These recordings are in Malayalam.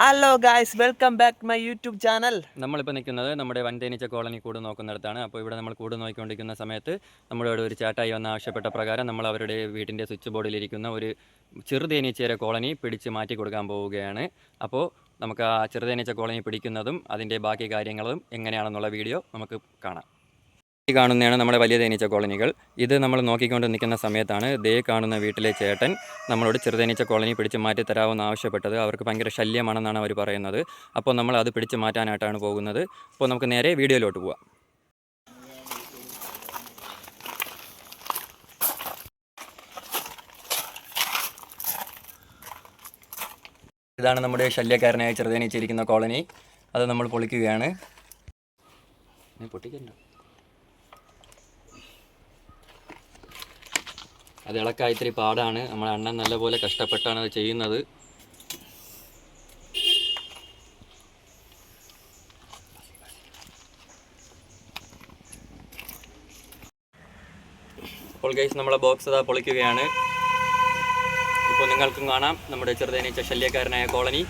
Hello guys welcome back my YouTube channel നമ്മളിപ്പോൾ നിൽക്കുന്നത് നമ്മുടെ വൻതേനീച്ച കോളനി കൂട് നോക്കുന്നിടത്താണ്. അപ്പോൾ ഇവിടെ നമ്മൾ കൂട് നോക്കിക്കൊണ്ടിരിക്കുന്ന സമയത്ത് നമ്മളോട് ഒരു ചേട്ടായി വന്ന ആവശ്യപ്പെട്ട പ്രകാരം നമ്മൾ അവരുടെ വീട്ടിന്റെ സ്വിച്ച് ബോർഡിലിരിക്കുന്ന ഒരു ചെറുതേനീച്ചയുടെ കോളനി പിടിച്ച് മാറ്റി കൊടുക്കാൻ പോവുകയാണ്. അപ്പോൾ നമുക്ക് ആ ചെറുതേനീച്ച കോളനി പിടിക്കുന്നതും അതിന്റെ ബാക്കി കാര്യങ്ങളും എങ്ങനെയാണെന്നുള്ള വീഡിയോ നമുക്ക് കാണാം. ഈ കാണുന്നതാണ് നമ്മുടെ വലിയ തേനീച്ച കോളനികൾ. ഇത് നമ്മൾ നോക്കിക്കൊണ്ട് നിൽക്കുന്ന സമയത്താണ് ദേ കാണുന്ന വീട്ടിലെ ചേട്ടൻ നമ്മളോട് ചെറുതേനീച്ച കോളനി പിടിച്ച് മാറ്റി തരാമെന്ന് ആവശ്യപ്പെട്ടത്. അവർക്ക് ഭയങ്കര ശല്യമാണെന്നാണ് അവർ പറയുന്നത്. അപ്പോൾ നമ്മൾ അത് പിടിച്ച് മാറ്റാനായിട്ടാണ് പോകുന്നത്. അപ്പോൾ നമുക്ക് നേരെ വീഡിയോയിലോട്ട് പോവാം. ഇതാണ് നമ്മുടെ ശല്യക്കാരനായ ചെറുതേനീച്ചിരിക്കുന്ന കോളനി. അത് നമ്മൾ പൊളിക്കുകയാണ്. പൊട്ടിക്കണ്ടോ. അത് ഇളക്കാൻ ഇത്തിരി പാടാണ്. നമ്മൾ അണ്ണൻ നല്ലപോലെ കഷ്ടപ്പെട്ടാണ് അത് ചെയ്യുന്നത്. അപ്പോൾ ഗൈസ് നമ്മളെ ബോക്സ് അതാ പൊളിക്കുകയാണ്. ഇപ്പോൾ നിങ്ങൾക്കും കാണാം. നമ്മുടെ ചെറുതേനീച്ച ശല്യക്കാരനായ കോളനി.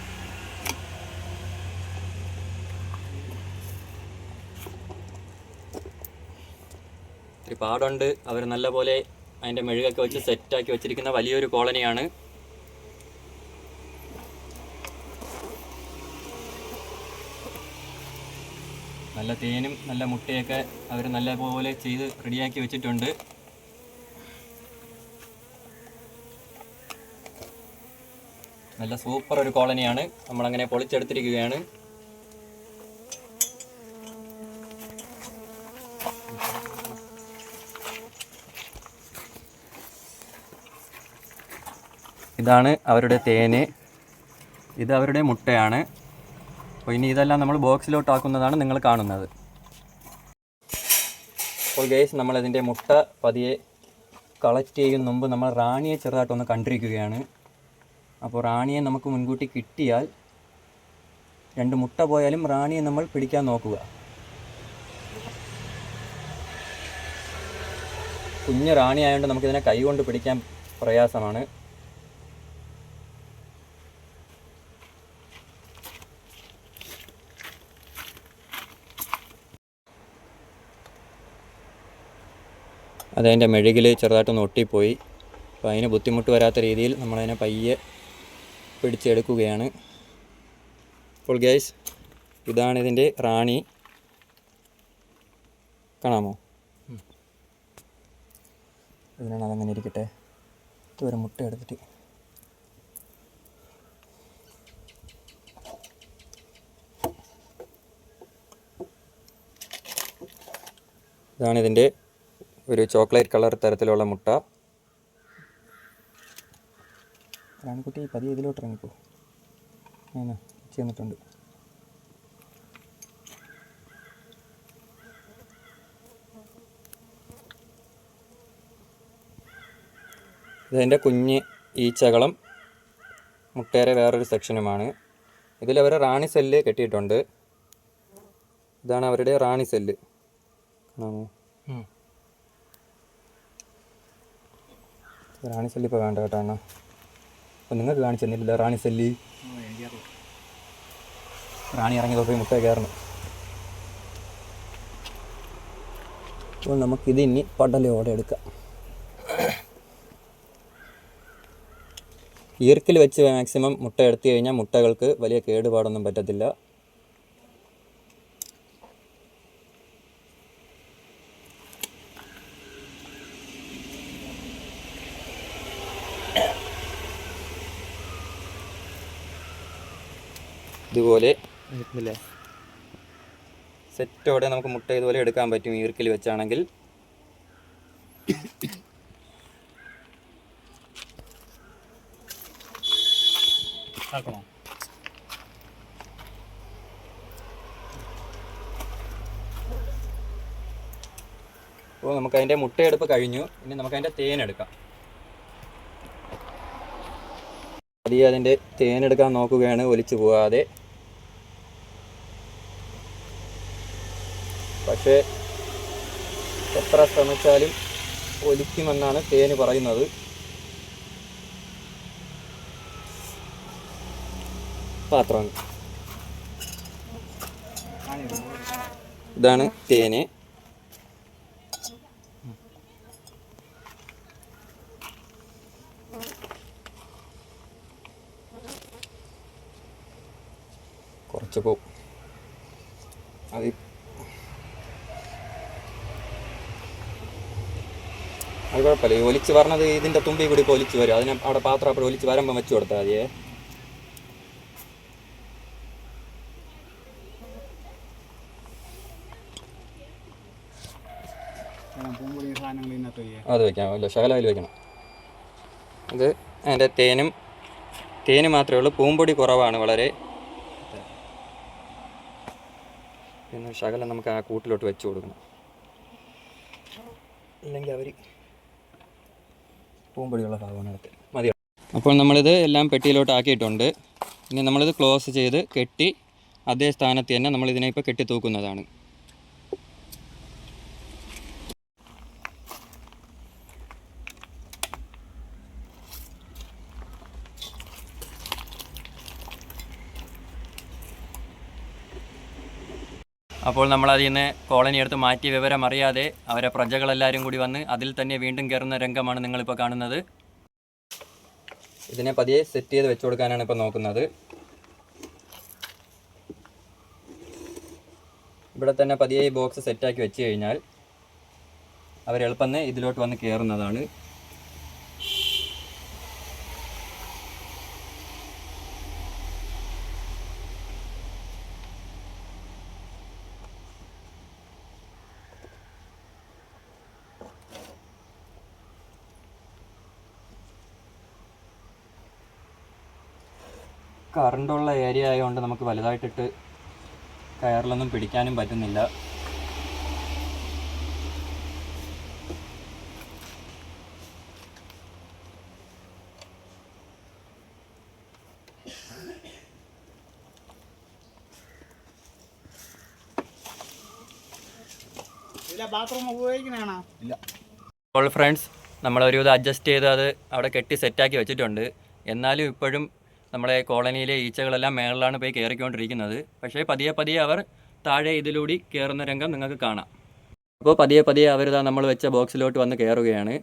ഇത്തിരി പാടുണ്ട്. അവർ നല്ലപോലെ അതിന്റെ മെഴുകൊക്കെ വെച്ച് സെറ്റാക്കി വെച്ചിരിക്കുന്ന വലിയൊരു കോളനിയാണ്. നല്ല തേനും നല്ല മുട്ടയൊക്കെ അവർ നല്ല പോലെ ചെയ്ത് റെഡിയാക്കി വെച്ചിട്ടുണ്ട്. നല്ല സൂപ്പർ ഒരു കോളനിയാണ്. നമ്മളങ്ങനെ പൊളിച്ചെടുത്തിരിക്കുകയാണ്. ഇതാണ് അവരുടെ തേന്. ഇത് അവരുടെ മുട്ടയാണ്. അപ്പോൾ ഇനി ഇതെല്ലാം നമ്മൾ ബോക്സിലോട്ടാക്കുന്നതാണ് നിങ്ങൾ കാണുന്നത്. അപ്പോൾ ഗേസ് നമ്മളതിന്റെ മുട്ട പതിയെ കളക്റ്റ് ചെയ്യും മുമ്പ് നമ്മൾ റാണിയെ ചെറുതായിട്ടൊന്ന് കണ്ടിരിക്കുകയാണ്. അപ്പോൾ റാണിയെ നമുക്ക് മുൻകൂട്ടി കിട്ടിയാൽ രണ്ട് മുട്ട പോയാലും റാണിയെ നമ്മൾ പിടിക്കാൻ നോക്കുക. കുഞ്ഞ് റാണി ആയതുകൊണ്ട് നമുക്കിതിനെ കൈകൊണ്ട് പിടിക്കാൻ പ്രയാസമാണ്. അതതിന്റെ മെഴുകിൽ ചെറുതായിട്ടൊന്ന് ഒട്ടിപ്പോയി. അപ്പോൾ അതിന് ബുദ്ധിമുട്ട് വരാത്ത രീതിയിൽ നമ്മളതിനെ പയ്യെ പിടിച്ചെടുക്കുകയാണ്. അപ്പോൾ ഗൈസ് ഇതാണ് ഇതിന്റെ റാണി. കാണാമോ? ഇതിനാണ് അതങ്ങനെ ഇരിക്കട്ടെ. ഇത് ഒരു മുട്ട എടുത്തിട്ട്. ഇതാണ് ഇതിന്റെ ഒരു ചോക്ലേറ്റ് കളർ തരത്തിലുള്ള മുട്ട. റാണിക്കുട്ടി പതിയെ ഇതിലോട്ട് ഇറങ്ങിപ്പോ അങ്ങനെ ചെന്നിട്ടുണ്ട് ഇതിന്റെ കുഞ്ഞ് ഈച്ചകളും. മുട്ടേറെ വേറൊരു സെക്ഷനുമാണ്. ഇതിലവർ റാണി സെല്ല് കെട്ടിയിട്ടുണ്ട്. ഇതാണ് അവരുടെ റാണി സെല്ല്. കാണാമോ? റാണി സെല്ലി ഇപ്പോൾ വേണ്ട കേട്ടോ അണ്ണാ. അപ്പോൾ നിങ്ങൾക്ക് കാണിച്ചു തന്നില്ല റാണി സെല്ലി റാണി ഇറങ്ങി പോയി മുട്ട കയറണം. അപ്പോൾ നമുക്കിത് ഇനി പടലയോടെ എടുക്കാം. ഈർക്കിൽ വെച്ച് മാക്സിമം മുട്ട എടുത്തു കഴിഞ്ഞാൽ മുട്ടകൾക്ക് വലിയ കേടുപാടൊന്നും പറ്റത്തില്ല. ഇതുപോലെ സെറ്റോടെ നമുക്ക് മുട്ട ഇതുപോലെ എടുക്കാൻ പറ്റും ഈർക്കിൽ വെച്ചാണെങ്കിൽ. ആക്കണോ? അപ്പോൾ നമുക്ക് അതിന്റെ മുട്ടയെടുപ്പ് കഴിഞ്ഞു. ഇനി നമുക്ക് അതിന്റെ തേനെടുക്കാം പതിയെ അതിന്റെ തേനെടുക്കാൻ നോക്കുകയാണ് ഒലിച്ചു പോകാതെ. പക്ഷേ എത്ര ശ്രമിച്ചാലും ഒലിക്കുമെന്നാണ് തേന് പറയുന്നത്. പാത്രം. ഇതാണ് തേന്. കുറച്ച് പോവും അത് അത് കുഴപ്പമില്ല. ഈ ഒലിച്ച് പറഞ്ഞത് ഇതിന്റെ തുമ്പി കൂടി ഇപ്പോൾ ഒലിച്ച് വരും. അതിന് അവിടെ പാത്രം അപ്പോൾ ഒലിച്ച് വരുമ്പോൾ വെച്ച് കൊടുത്താൽ മതിയേ. അത് വെക്കാം. അല്ല ശകലയിൽ വെക്കണം. ഇത് അതിന്റെ തേനും തേന് മാത്രമേ ഉള്ളൂ. പൂമ്പൊടി കുറവാണ് വളരെ. പിന്നെ ശകലം നമുക്ക് ആ കൂട്ടിലോട്ട് വെച്ച് കൊടുക്കണം. ഇല്ലെങ്കിൽ അവർ പൂമ്പൊടിയുള്ള ഭാഗമാണ് അടുത്ത് മതി. അപ്പോൾ നമ്മളിത് എല്ലാം പെട്ടിയിലോട്ട് ആക്കിയിട്ടുണ്ട് ഇനി നമ്മളിത് ക്ലോസ് ചെയ്ത് കെട്ടി അതേ സ്ഥാനത്ത് തന്നെ നമ്മളിതിനെ ഇപ്പോൾ കെട്ടി തൂക്കുന്നതാണ് അപ്പോൾ നമ്മൾ അതിൽ നിന്ന് കോളനി എടുത്ത് മാറ്റിയ വിവരം അറിയാതെ അവരെ പ്രജകളെല്ലാവരും കൂടി വന്ന് അതിൽ തന്നെ വീണ്ടും കയറുന്ന രംഗമാണ് നിങ്ങളിപ്പോൾ കാണുന്നത്. ഇതിനെ പതിയെ സെറ്റ് ചെയ്ത് വെച്ചു കൊടുക്കാനാണ് ഇപ്പോൾ നോക്കുന്നത്. ഇവിടെ തന്നെ പതിയെ ഈ ബോക്സ് സെറ്റാക്കി വെച്ച് കഴിഞ്ഞാൽ അവരെളുപ്പം ഇതിലോട്ട് വന്ന് കയറുന്നതാണ്. കറണ്ടുള്ള ഏരിയ ആയതുകൊണ്ട് നമുക്ക് വലുതായിട്ടിട്ട് കയറിലൊന്നും പിടിക്കാനും പറ്റുന്നില്ല. അപ്പോൾ ഫ്രണ്ട്സ് നമ്മളൊരു ഇത് അഡ്ജസ്റ്റ് ചെയ്ത് അത് അവിടെ കെട്ടി സെറ്റാക്കി വെച്ചിട്ടുണ്ട്. എന്നാലും ഇപ്പോഴും നമ്മളെ കോളനിയിലെ ഈച്ചകളെല്ലാം മേളിലാണ് പോയി കയറിക്കൊണ്ടിരിക്കുന്നത്. പക്ഷേ പതിയെ പതിയെ അവർ താഴെ ഇതിലൂടെ കയറുന്ന രംഗം നിങ്ങൾക്ക് കാണാം. അപ്പോൾ പതിയെ പതിയെ അവരിതാ നമ്മൾ വെച്ച ബോക്സിലോട്ട് വന്ന് കയറുകയാണ്.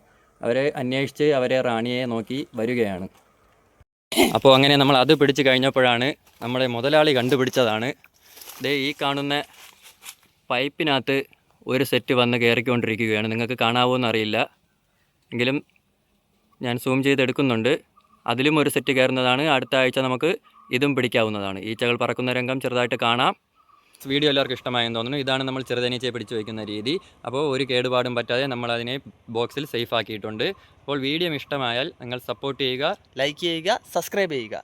അവരെ അന്വേഷിച്ച് അവരെ റാണിയെ നോക്കി വരികയാണ്. അപ്പോൾ അങ്ങനെ നമ്മൾ അത് പിടിച്ച് കഴിഞ്ഞപ്പോഴാണ് നമ്മുടെ മുതലാളി കണ്ടുപിടിച്ചതാണ്. ദേ ഈ കാണുന്ന പൈപ്പിനകത്ത് ഒരു സെറ്റ് വന്ന് കയറിക്കൊണ്ടിരിക്കുകയാണ്. നിങ്ങൾക്ക് കാണാവോ എന്നറിയില്ല. എങ്കിലും ഞാൻ സൂം ചെയ്തെടുക്കുന്നുണ്ട്. അതിലും ഒരു സെറ്റ് കയറുന്നതാണ്. അടുത്ത ആഴ്ച നമുക്ക് ഇതും പിടിക്കാവുന്നതാണ്. ഈച്ചകൾ പറക്കുന്ന രംഗം ചെറുതായിട്ട് കാണാം. വീഡിയോ എല്ലാവർക്കും ഇഷ്ടമായെന്ന് തോന്നുന്നു. ഇതാണ് നമ്മൾ ചെറുതനീച്ചയെ പിടിച്ചു വയ്ക്കുന്ന രീതി. അപ്പോൾ ഒരു കേടുപാടും പറ്റാതെ നമ്മൾ അതിനെ ബോക്സിൽ സേഫ് ആക്കിയിട്ടുണ്ട്. അപ്പോൾ വീഡിയോ ഇഷ്ടമായാൽ നിങ്ങൾ സപ്പോർട്ട് ചെയ്യുക ലൈക്ക് ചെയ്യുക സബ്സ്ക്രൈബ് ചെയ്യുക.